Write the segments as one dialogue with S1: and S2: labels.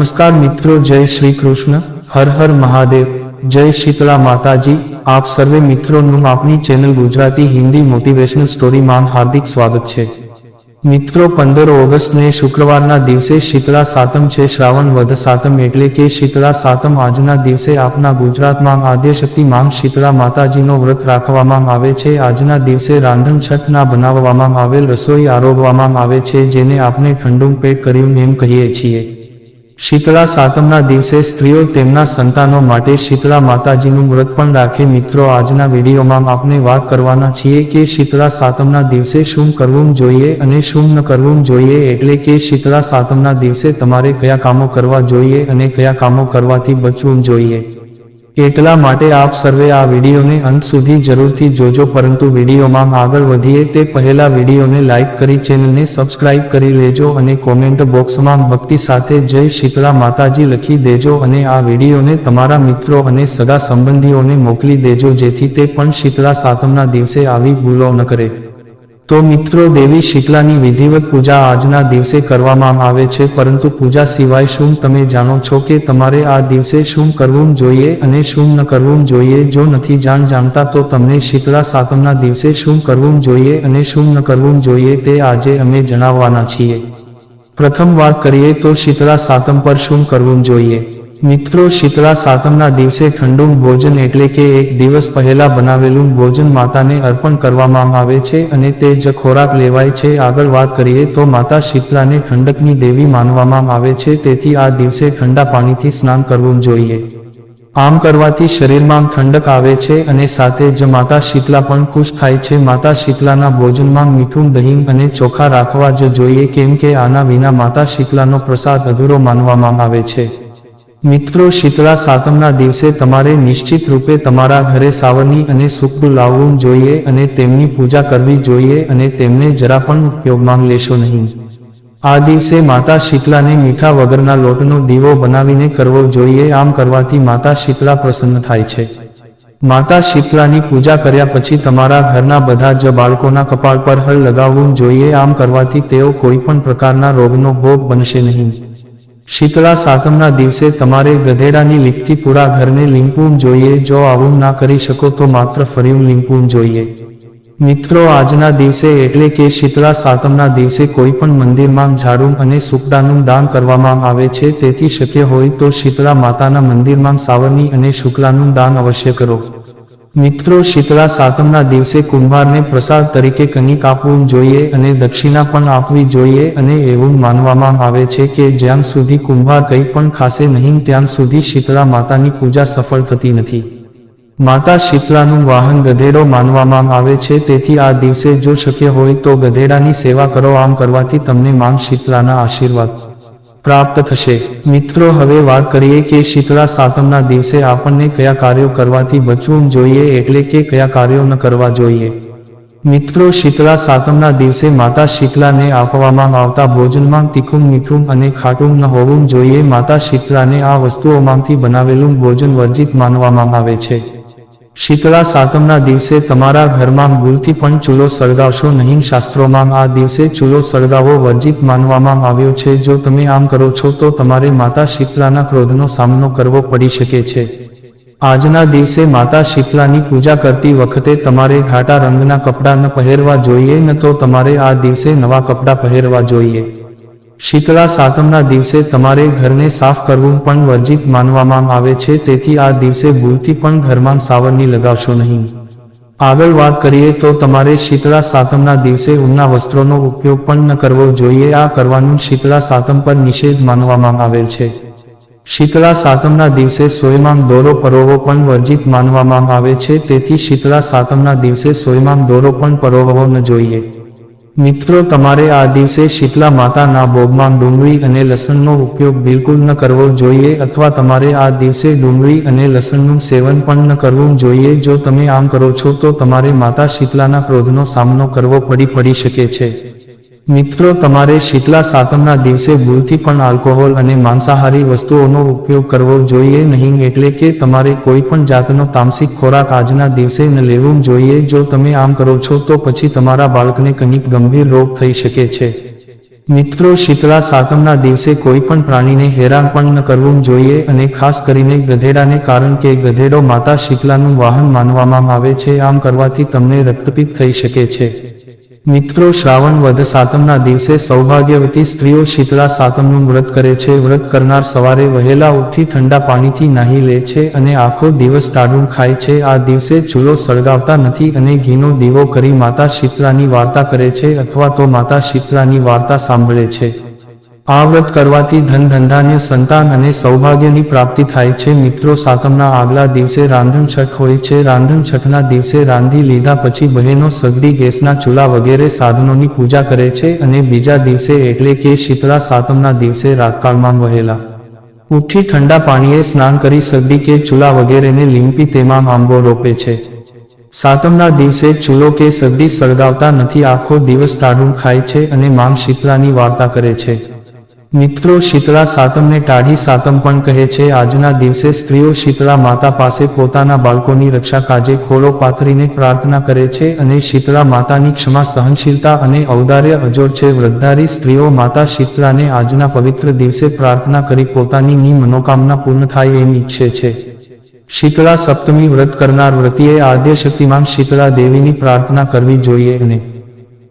S1: નમસ્કાર મિત્રો, જય શ્રી કૃષ્ણ. હર હર મહાદેવ. જય શીતળા માતાજી. આપ સર્વે મિત્રોનું આપની ચેનલ ગુજરાતી હિન્દી મોટિવેશનલ સ્ટોરીમાં હાર્દિક સ્વાગત છે. મિત્રો, પંદર ઓગસ્ટને શુક્રવારના દિવસે શીતળા સાતમ છે, શ્રાવણ વધ સાતમ એટલે કે શીતળા સાતમ આજના દિવસે આપના ગુજરાતમાં આદ્યશક્તિ માંગ શીતળા માતાજીનો વ્રત રાખવામાં આવે છે. આજના દિવસે રાંધણ છઠના બનાવવામાં આવેલ રસોઈ આરોગવામાં આવે છે, જેને આપણે ઠંડુ પેટ કર્યું એમ કહીએ છીએ. શીતળા સાતમના દિવસે સ્ત્રીઓ તેમના સંતાનો માટે શીતળા માતાજીનું વ્રત પણ રાખે. મિત્રો, આજના વિડીયોમાં આપણે વાત કરવાના છીએ કે શીતળા સાતમના દિવસે શું કરવું જોઈએ અને શું ન કરવું જોઈએ એટલે કે શીતળા સાતમના દિવસે તમારે કયા કામો કરવા જોઈએ અને કયા કામો કરવાથી બચવું જોઈએ. એટલા માટે આપ સર્વે આ વિડીયોને અંત સુધી જરૂરથી જોજો, પરંતુ વિડીયોમાં આગળ વધીએ તે પહેલા વિડીયોને લાઇક કરી, ચેનલને સબસ્ક્રાઇબ કરી લેજો અને કોમેન્ટ બોક્સમાં ભક્તિ સાથે જય શીતળા માતાજી લખી દેજો અને આ વિડીયોને તમારા મિત્રો અને સગા સંબંધીઓને મોકલી દેજો, જેથી તે પણ શીતળા સાતમના દિવસે આવી ભૂલો ન કરે. તો મિત્રો દેવી શીતલાની વિધિવત પૂજા આજના દિવસે કરવામાં આવે છે, પરંતુ પૂજા સિવાય શું તમે જાણો છો કે તમારે આ દિવસે શું કરવું જોઈએ અને શું ન કરવું જોઈએ? જો નથી જાણ જાણતા તો તમને શીતળા સાતમના દિવસે શું કરવું જોઈએ અને શું ન કરવું જોઈએ તે આજે અમે જણાવવાના છીએ. પ્રથમ વાત કરીએ તો શીતળા સાતમ પર શું કરવું જોઈએ? મિત્રો, શીતળા સાતમના દિવસે ઠંડુ ભોજન એટલે કે એક દિવસ પહેલા બનાવેલું ભોજન માતાને અર્પણ કરવામાં આવે છે અને તે જ ખોરાક લેવાય છે. આગળ વાત કરીએ તો માતા શીતળાને ઠંડકની દેવી માનવામાં આવે છે. તેથી આ દિવસે ઠંડા પાણીથી સ્નાન કરવું જોઈએ. આમ કરવાથી શરીરમાં ઠંડક આવે છે અને સાથે જ માતા શીતલા પણ ખુશ થાય છે. માતા શીતલાના ભોજનમાં મીઠું, દહીં અને ચોખા રાખવા જ જોઈએ, કેમ કે આના વિના માતા શીતલાનો પ્રસાદ અધૂરો માનવામાં આવે છે. મિત્રો, શીતળા સાતમના દિવસે તમારે નિશ્ચિત રૂપે તમારા ઘરે સાવરણી અને સુકડું લાવવું જોઈએ અને તેમની પૂજા કરવી જોઈએ અને તેમને જરા પણ ઉપયોગમાં લેશો નહીં. આ દિવસે માતા શીતળાને મીઠા વગરના લોટનો દીવો બનાવીને કરવો જોઈએ. આમ કરવાથી માતા શીતળા પ્રસન્ન થાય છે. માતા શીતળાની પૂજા કર્યા પછી તમારા ઘરના બધા જ બાળકોના કપાળ પર હળ લગાવવું જોઈએ. આમ કરવાથી તેઓ કોઈ પણ પ્રકારના રોગનો ભોગ બનશે નહીં. શીતળા સાતમના દિવસે તમારે ગધેડાની લીપથી પૂરા ઘરને લીંપવું જોઈએ, જો આવું ના કરી શકો તો માત્ર ફર્યું લીંપવું જોઈએ. મિત્રો, આજના દિવસે એટલે કે શીતળા સાતમના દિવસે કોઈ પણ મંદિરમાં ઝાડુ અને સુકડાનું દાન કરવામાં આવે છે, તેથી શક્ય હોય તો શીતળા માતાના મંદિરમાં સાવરણી અને શુક્લાનું દાન અવશ્ય કરો. મિત્રો, શીતળા સાતમના દિવસે કુંભારને પ્રસાદ તરીકે કનિક આપવું જોઈએ અને દક્ષિણા પણ આપવી જોઈએ અને એવું માનવામાં આવે છે કે જ્યાં સુધી કુંભાર કંઈ પણ ખાશે નહીં, ત્યાં સુધી શીતળા માતાની પૂજા સફળ થતી નથી. માતા શીતળાનું વાહન ગધેડો માનવામાં આવે છે, તેથી આ દિવસે જો શક્ય હોય તો ગધેડાની સેવા કરો, આમ કરવાથી તમને માંગ શીતળાના આશીર્વાદ. પ્રાપ્ત થશે. મિત્રો, હવે વાત કરીએ કે શીતળા સાતમના દિવસે આપણને કયા કાર્યો કરવાથી બચવું જોઈએ એટલે કે કયા કાર્યો ન કરવા જોઈએ. મિત્રો, શીતળા સાતમના દિવસે માતા શીતળાને આપવામાં આવતા ભોજનમાં તીખું, મીઠું અને ખાટું ન હોવું જોઈએ. માતા શીતળાને આ વસ્તુઓમાંથી બનાવેલું ભોજન વર્જિત માનવામાં આવે છે. શીતળા સાતમના દિવસે તમારા ઘરમાં ભૂલથી પણ ચૂલો સળગાવશો નહીં. શાસ્ત્રોમાં આ દિવસે ચૂલો સળગાવવો વર્જિત માનવામાં આવ્યો છે. જો તમે આમ કરો છો, તો તમારે માતા શીતળાના ક્રોધનો સામનો કરવો પડી શકે છે. આજના દિવસે માતા શીતળાની પૂજા કરતી વખતે તમારે ઘાટા રંગના કપડાં ન પહેરવા જોઈએ, ન તો તમારે આ દિવસે નવા કપડાં પહેરવા જોઈએ. શીતળા સાતમના દિવસે તમારે ઘરને સાફ કરવું પણ વર્જિત માનવામાં આવે છે, તેથી આ દિવસે ભૂલથી પણ ઘરમાં સાવરણી લગાવશો નહીં. આગળ વાત કરીએ તો તમારે શીતળા સાતમના દિવસે ઊનના વસ્ત્રોનો ઉપયોગ પણ ન કરવો જોઈએ, આ કરવાનું શીતળા સાતમ પર નિષેધ માનવામાં આવેલ છે. શીતળા સાતમના દિવસે સોયમાં દોરો પરોવો પણ વર્જિત માનવામાં આવે છે, તેથી શીતળા સાતમના દિવસે સોયમાં દોરો પણ પરોવવો ન જોઈએ. મિત્રો, તમારે આ દિવસે શીતલા માતાના ભોગમાં ડુંગળી અને લસણનો ઉપયોગ બિલકુલ ન કરવો જોઈએ અથવા તમારે આ દિવસે ડુંગળી અને લસણનું સેવન પણ ન કરવું જોઈએ. જો તમે આમ કરો છો, તો તમારે માતા શીતલાના ક્રોધનો સામનો કરવો પડી પડી શકે છે. મિત્રો, તમારે શીતલા સાતમના દિવસે ભૂલથી પણ આલ્કોહોલ અને માંસાહારી વસ્તુઓનો ઉપયોગ કરવો જોઈએ નહીં એટલે કે તમારે કોઈ પણ જાતનો તામસિક ખોરાક આજના દિવસે ન લેવું જોઈએ. જો તમે આમ કરો છો, તો પછી તમારા બાળકને કંઈક ગંભીર રોગ થઈ શકે છે. મિત્રો શીતળા સાતમના દિવસે કોઈ પણ પ્રાણીને હેરાન પણ ન કરવું જોઈએ અને ખાસ કરીને ગધેડાને, કારણ કે ગધેડો માતા શીતલાનું વાહન માનવામાં આવે છે. આમ કરવાથી તમને રક્તપિત થઈ શકે છે. મિત્રો, શ્રાવણ વધ સાતમના દિવસે સૌભાગ્યવતી સ્ત્રીઓ શીતળા સાતમનું વ્રત કરે છે. વ્રત કરનાર સવારે વહેલા ઉઠી ઠંડા પાણીથી નાહી લે છે અને આખો દિવસ ટાઢું ખાય છે. આ દિવસે ચૂલો સળગાવતા નથી અને ઘીનો દીવો કરી માતા શીતળાની વાર્તા કરે છે અથવા તો માતા શીતળાની વાર્તા સાંભળે છે. આ વ્રત કરવાથી ધન ધંધાને સંતાન અને સૌભાગ્યની પ્રાપ્તિ થાય છે. મિત્રો, સાતમના આગલા દિવસે રાંધણ છઠ હોય છે. રાંધણ છઠના દિવસે રાંધી લીધા પછી બહેનો સગડી ગેસના ચૂલા વગેરે સાધનોની પૂજા કરે છે અને બીજા દિવસે એટલે કે શીતળા સાતમના દિવસે રાતકાળમાં વહેલા ઉઠી ઠંડા પાણીએ સ્નાન કરી સગડી કે ચૂલા વગેરેને લીંપી તેમાં આંબો રોપે છે. સાતમના દિવસે ચૂલો કે સગડી સળગાવતા નથી, આખો દિવસ ટાઢું ખાય છે અને માંગ શીતળાની વાર્તા કરે છે. મિત્રો, શીતળા સાતમને ટાઢી સાતમ પણ કહે છે. આજના દિવસે સ્ત્રીઓ શીતળા માતા પાસે પોતાના બાળકોની રક્ષા કાજે ખોળો પાથરીને પ્રાર્થના કરે છે અને શીતળા માતાની ક્ષમા, સહનશીલતા અને ઔદાર્ય અજોડ છે. વૃદ્ધારી સ્ત્રીઓ માતા શીતળાને આજના પવિત્ર દિવસે પ્રાર્થના કરી પોતાની ની મનોકામના પૂર્ણ થાય એમ ઈચ્છે છે. શીતળા સપ્તમી વ્રત કરનાર વ્રતિએ આદ્ય શક્તિમાન શીતળા દેવીની પ્રાર્થના કરવી જોઈએ અને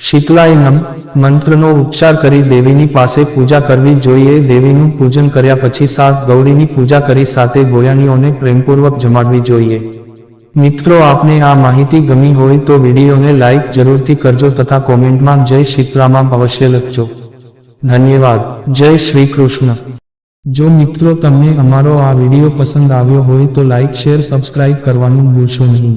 S1: શીતલાય નમ મંત્રનો ઉચ્ચાર કરી દેવીની પાસે પૂજા કરવી જોઈએ. દેવીનું પૂજન કર્યા પછી સાત ગૌરીની પૂજા કરી સાથે ગોયાણીઓને પ્રેમપૂર્વક જમાડવી જોઈએ. મિત્રો, આપને આ માહિતી ગમી હોય તો વિડીયોને લાઈક જરૂરથી કરજો તથા કોમેન્ટમાં જય શીતલામાં અવશ્ય લખજો. ધન્યવાદ. જય શ્રી કૃષ્ણ. જો મિત્રો, તમને અમારો આ વીડિયો પસંદ આવ્યો હોય તો લાઈક, શેર, સબસ્ક્રાઇબ કરવાનું ભૂલશો નહીં.